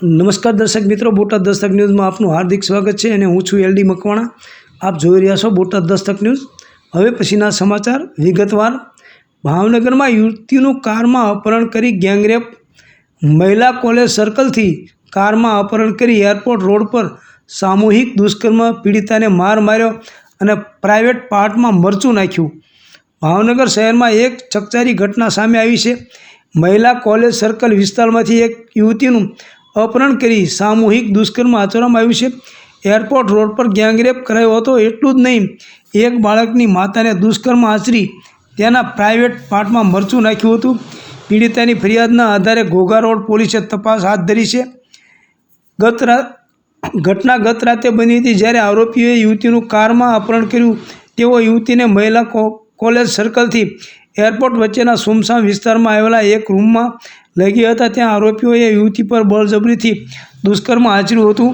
નમસ્કાર દર્શક મિત્રો, બોટાદ દસ્તક ન્યૂઝમાં આપનું હાર્દિક સ્વાગત છે અને હું છું એલડી મકવાણા. આપ જોઈ રહ્યા છો બોટાદ દસ્તક ન્યૂઝ. હવે પછીના સમાચાર વિગતવાર. ભાવનગરમાં યુવતીનું કારમાં અપહરણ કરી ગેંગરેપ. મહિલા કોલેજ સર્કલથી કારમાં અપહરણ કરી એરપોર્ટ રોડ પર સામૂહિક દુષ્કર્મ પીડિતાને માર માર્યો અને પ્રાઇવેટ પાર્ટમાં મરચું નાખ્યું. ભાવનગર શહેરમાં એક ચકચારી ઘટના સામે આવી છે. મહિલા કોલેજ સર્કલ વિસ્તારમાંથી એક યુવતીનું અપહરણ કરી સામૂહિક દુષ્કર્મ આચરવામાં આવ્યું છે. એરપોર્ટ રોડ પર ગેંગરેપ કરાયો હતો એટલું જ નહીં, એક બાળકની માતાને દુષ્કર્મ આચરી તેના પ્રાઇવેટ પાર્ટમાં મરચું નાખ્યું હતું. પીડિતાની ફરિયાદના આધારે ઘોઘા રોડ પોલીસે તપાસ હાથ ધરી છે. ગત ઘટના ગત રાતે બની હતી જ્યારે આરોપીઓએ યુવતીનું કારમાં અપહરણ કર્યું. તેઓ યુવતીને મહિલા કોલેજ સર્કલથી એરપોર્ટ વચ્ચેના સુમસામ વિસ્તારમાં આવેલા એક રૂમમાં લઈ ગયા હતા ત્યાં આરોપીઓએ યુવતી પર બળજબરીથી દુષ્કર્મ આચર્યું હતું.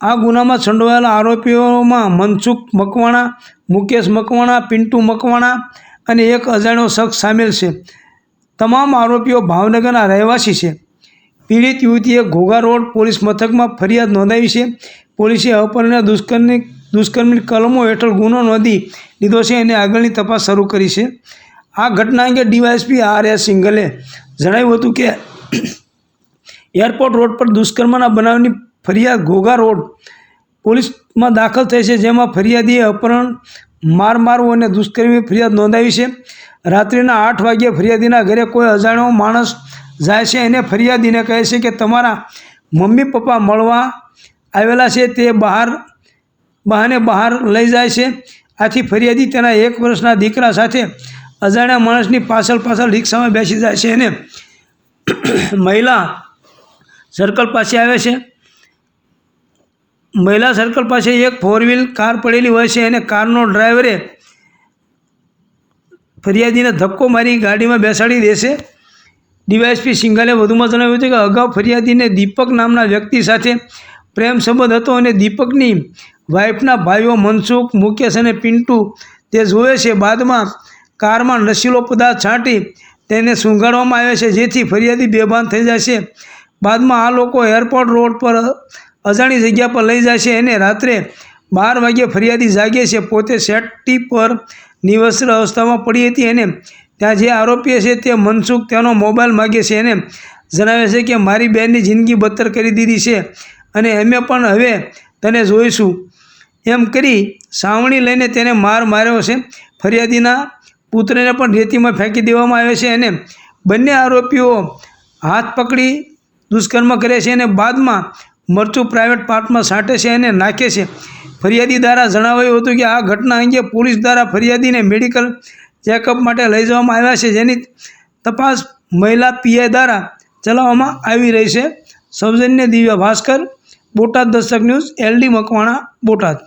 આ ગુનામાં સંડોવાયેલા આરોપીઓમાં મનસુખ મકવાણા, મુકેશ મકવાણા, પિન્ટુ મકવાણા અને એક અજાણ્યો શખ્સ સામેલ છે. તમામ આરોપીઓ ભાવનગરના રહેવાસી છે. પીડિત યુવતીએ ઘોઘા રોડ પોલીસ મથકમાં ફરિયાદ નોંધાવી છે. પોલીસે અપહરણના દુષ્કર્મની દુષ્કર્મની કલમો હેઠળ ગુનો નોંધી લીધો છે અને આગળની તપાસ શરૂ કરી છે. આ ઘટના અંગે ડીવાયએસપી આર એસ સિંગલે જણાવ્યું હતું કે એરપોર્ટ રોડ પર દુષ્કર્મના બનાવની ફરિયાદ ઘોઘા રોડ પોલીસમાં દાખલ થઈ છે, જેમાં ફરિયાદીએ અપહરણ, માર મારવું અને દુષ્કર્મી ફરિયાદ નોંધાવી છે. રાત્રિના આઠ વાગ્યે ફરિયાદીના ઘરે કોઈ અજાણ્યો માણસ જાય છે એને ફરિયાદીને કહે છે કે તમારા મમ્મી પપ્પા મળવા આવેલા છે, તે બહાર બહાને બહાર લઈ જાય છે. આથી ફરિયાદી તેના એક વર્ષના દીકરા સાથે અજાણ્યા માણસની પાછળ પાછળ રિક્ષામાં બેસી જાય છે અને મહિલા સર્કલ પાસે આવે છે. મહિલા સર્કલ પાસે એક ફોર વ્હીલ કાર પડેલી હોય છે અને કારનો ડ્રાઈવરે ફરિયાદીને ધક્કો મારી ગાડીમાં બેસાડી દેશે ડીવાયએસપી સિંઘાલે વધુમાં જણાવ્યું હતું કે અગાઉ ફરિયાદીને દીપક નામના વ્યક્તિ સાથે પ્રેમ સંબંધ હતો અને દીપકની વાઇફના ભાઈઓ મનસુખ, મુકેશ અને પિન્ટુ તે જોવે છે. બાદમાં કારમાં નશીલો પદાર્થ છાંટી તેને સૂંઘાડવામાં આવે છે, જેથી ફરિયાદી બેભાન થઈ જાય છે બાદમાં આ લોકો એરપોર્ટ રોડ પર અજાણી જગ્યા પર લઈ જાય છે અને રાત્રે બાર વાગ્યે ફરિયાદી જાગે છે. પોતે સેટી પર નિવસ્ત્ર અવસ્થામાં પડી હતી અને ત્યાં જે આરોપી છે તે મનસુખ તેનો મોબાઈલ માગે છે અને જણાવે છે કે, મારી બહેનની જિંદગી બદતર કરી દીધી છે અને અમે પણ હવે તને જોઈશું. એમ કરી સાવણી લઈને તેને માર માર્યો છે. ફરિયાદીના પુત્રને પણ રેતીમાં ફેંકી દેવામાં આવે છે અને બંને આરોપીઓ હાથ પકડી દુષ્કર્મ કરે છે અને બાદમાં મરચું પ્રાઇવેટ પાર્ટમાં સાંટે છે અને નાખે છે. ફરિયાદી દ્વારા જણાવાયું હતું કે આ ઘટના અંગે પોલીસ દ્વારા ફરિયાદીને મેડિકલ ચેકઅપ માટે લઈ જવામાં આવ્યા છે. જેની તપાસ મહિલા પીઆઈ દ્વારા ચલાવવામાં આવી રહી છે. સૌજન્ય દિવ્ય ભાસ્કર, બોટાદ દર્શક ન્યૂઝ, એલડી મકવાણા, બોટાદ.